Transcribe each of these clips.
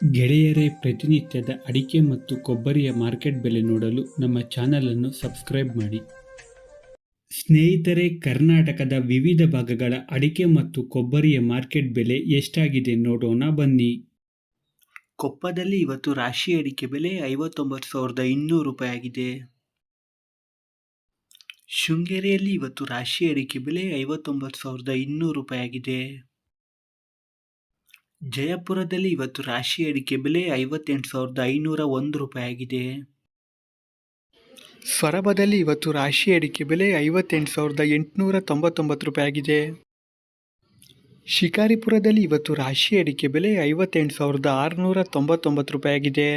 ಗೆಳೆಯರೇ, ಪ್ರತಿನಿತ್ಯದ ಅಡಿಕೆ ಮತ್ತು ಕೊಬ್ಬರಿಯ ಮಾರ್ಕೆಟ್ ಬೆಲೆ ನೋಡಲು ನಮ್ಮ ಚಾನಲನ್ನು ಸಬ್ಸ್ಕ್ರೈಬ್ ಮಾಡಿ. ಸ್ನೇಹಿತರೆ, ಕರ್ನಾಟಕದ ವಿವಿಧ ಭಾಗಗಳ ಅಡಿಕೆ ಮತ್ತು ಕೊಬ್ಬರಿಯ ಮಾರ್ಕೆಟ್ ಬೆಲೆ ಎಷ್ಟಾಗಿದೆ ನೋಡೋಣ ಬನ್ನಿ. ಕೊಪ್ಪದಲ್ಲಿ ಇವತ್ತು ರಾಶಿ ಅಡಿಕೆ ಬೆಲೆ ಐವತ್ತೊಂಬತ್ತು ಸಾವಿರದ ಇನ್ನೂರು ರೂಪಾಯಿ ಆಗಿದೆ. ಶೃಂಗೇರಿಯಲ್ಲಿ ಇವತ್ತು ರಾಶಿ ಅಡಿಕೆ ಬೆಲೆ ಐವತ್ತೊಂಬತ್ತು ಸಾವಿರದ ಇನ್ನೂರು ರೂಪಾಯಿ ಆಗಿದೆ. ಜಯಪುರದಲ್ಲಿ ಇವತ್ತು ರಾಶಿ ಅಡಿಕೆ ಬೆಲೆ ಐವತ್ತೆಂಟು ಸಾವಿರದ ಐನೂರ ಒಂದು ರೂಪಾಯಿ ಆಗಿದೆ. ಸೊರಬದಲ್ಲಿ ಇವತ್ತು ರಾಶಿ ಅಡಿಕೆ ಬೆಲೆ ಐವತ್ತೆಂಟು ಸಾವಿರದ ಎಂಟುನೂರ ತೊಂಬತ್ತೊಂಬತ್ತು ರೂಪಾಯಿ ಆಗಿದೆ. ಶಿಕಾರಿಪುರದಲ್ಲಿ ಇವತ್ತು ರಾಶಿ ಅಡಿಕೆ ಬೆಲೆ ಐವತ್ತೆಂಟು ಸಾವಿರದ ಆರುನೂರ ತೊಂಬತ್ತೊಂಬತ್ತು ರೂಪಾಯಿ ಆಗಿದೆ.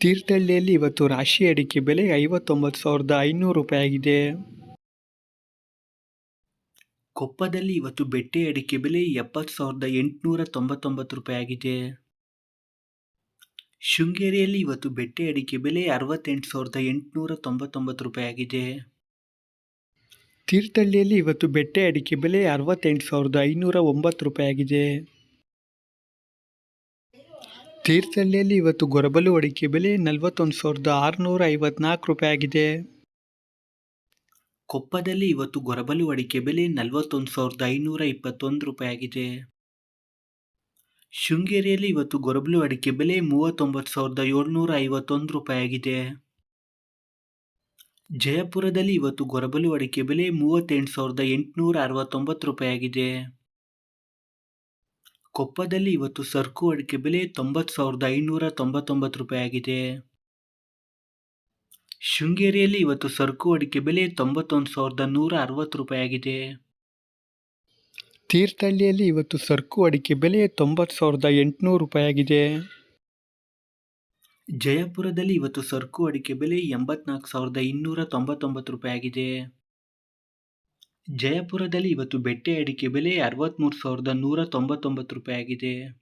ತೀರ್ಥಹಳ್ಳಿಯಲ್ಲಿ ಇವತ್ತು ರಾಶಿ ಅಡಿಕೆ ಬೆಲೆ ಐವತ್ತೊಂಬತ್ತು ಸಾವಿರದ ಐನೂರು ರೂಪಾಯಿ ಆಗಿದೆ. ಕೊಪ್ಪದಲ್ಲಿ ಇವತ್ತು ಬೆಟ್ಟೆ ಅಡಿಕೆ ಬೆಲೆ ಎಪ್ಪತ್ತು ಸಾವಿರದ ಎಂಟುನೂರ ತೊಂಬತ್ತೊಂಬತ್ತು ರೂಪಾಯಿ ಆಗಿದೆ. ಶೃಂಗೇರಿಯಲ್ಲಿ ಇವತ್ತು ಬೆಟ್ಟೆ ಅಡಿಕೆ ಬೆಲೆ ಅರವತ್ತೆಂಟು ಸಾವಿರದ ಎಂಟುನೂರ ತೊಂಬತ್ತೊಂಬತ್ತು ರೂಪಾಯಿ ಆಗಿದೆ. ತೀರ್ಥಹಳ್ಳಿಯಲ್ಲಿ ಇವತ್ತು ಬೆಟ್ಟೆ ಅಡಿಕೆ ಬೆಲೆ ಅರವತ್ತೆಂಟು ಸಾವಿರದ ಐನೂರ ಒಂಬತ್ತು ರೂಪಾಯಿ ಆಗಿದೆ. ತೀರ್ಥಹಳ್ಳಿಯಲ್ಲಿ ಇವತ್ತು ಗೊರಬಲು ಅಡಿಕೆ ಬೆಲೆ ನಲವತ್ತೊಂದು ಸಾವಿರದ ಆರುನೂರ ಐವತ್ನಾಲ್ಕು ರೂಪಾಯಿ ಆಗಿದೆ. ಕೊಪ್ಪದಲ್ಲಿ ಇವತ್ತು ಗೊರಬಲು ಅಡಿಕೆ ಬೆಲೆ ನಲವತ್ತೊಂದು ಸಾವಿರದ ಐನೂರ ಇಪ್ಪತ್ತೊಂದು ರೂಪಾಯಿ ಆಗಿದೆ ಶೃಂಗೇರಿಯಲ್ಲಿ ಇವತ್ತು ಗೊರಬಲು ಅಡಿಕೆ ಬೆಲೆ ಮೂವತ್ತೊಂಬತ್ತು ಸಾವಿರದ ಏಳ್ನೂರ ಐವತ್ತೊಂದು ರೂಪಾಯಿ ಆಗಿದೆ ಜಯಪುರದಲ್ಲಿ ಇವತ್ತು ಗೊರಬಲು ಅಡಿಕೆ ಬೆಲೆ ಮೂವತ್ತೆಂಟು ಸಾವಿರದ ಎಂಟುನೂರ ಅರವತ್ತೊಂಬತ್ತು ರೂಪಾಯಿ ಆಗಿದೆ ಕೊಪ್ಪದಲ್ಲಿ ಇವತ್ತು ಸರ್ಕು ಅಡಿಕೆ ಬೆಲೆ ತೊಂಬತ್ತು ಸಾವಿರದ ಐನೂರ ತೊಂಬತ್ತೊಂಬತ್ತು ರೂಪಾಯಿ ಆಗಿದೆ ಶೃಂಗೇರಿಯಲ್ಲಿ ಇವತ್ತು ಸರಕು ಅಡಿಕೆ ಬೆಲೆ ತೊಂಬತ್ತೊಂದು ಸಾವಿರದ ನೂರ ಅರವತ್ತು ರೂಪಾಯಿಯಾಗಿದೆ. ತೀರ್ಥಹಳ್ಳಿಯಲ್ಲಿ ಇವತ್ತು ಸರಕು ಅಡಿಕೆ ಬೆಲೆ ತೊಂಬತ್ತು ಸಾವಿರದ ಎಂಟುನೂರು ರೂಪಾಯಿಯಾಗಿದೆ. ಜಯಪುರದಲ್ಲಿ ಇವತ್ತು ಸರಕು ಅಡಿಕೆ ಬೆಲೆ ಎಂಬತ್ನಾಲ್ಕು ಸಾವಿರದ ಇನ್ನೂರ ತೊಂಬತ್ತೊಂಬತ್ತು ರೂಪಾಯಿಯಾಗಿದೆ. ಜಯಪುರದಲ್ಲಿ ಇವತ್ತು ಬೆಟ್ಟೆ ಅಡಿಕೆ ಬೆಲೆ ಅರವತ್ತ್ಮೂರು ಸಾವಿರದ ನೂರ ತೊಂಬತ್ತೊಂಬತ್ತು ರೂಪಾಯಿ ಆಗಿದೆ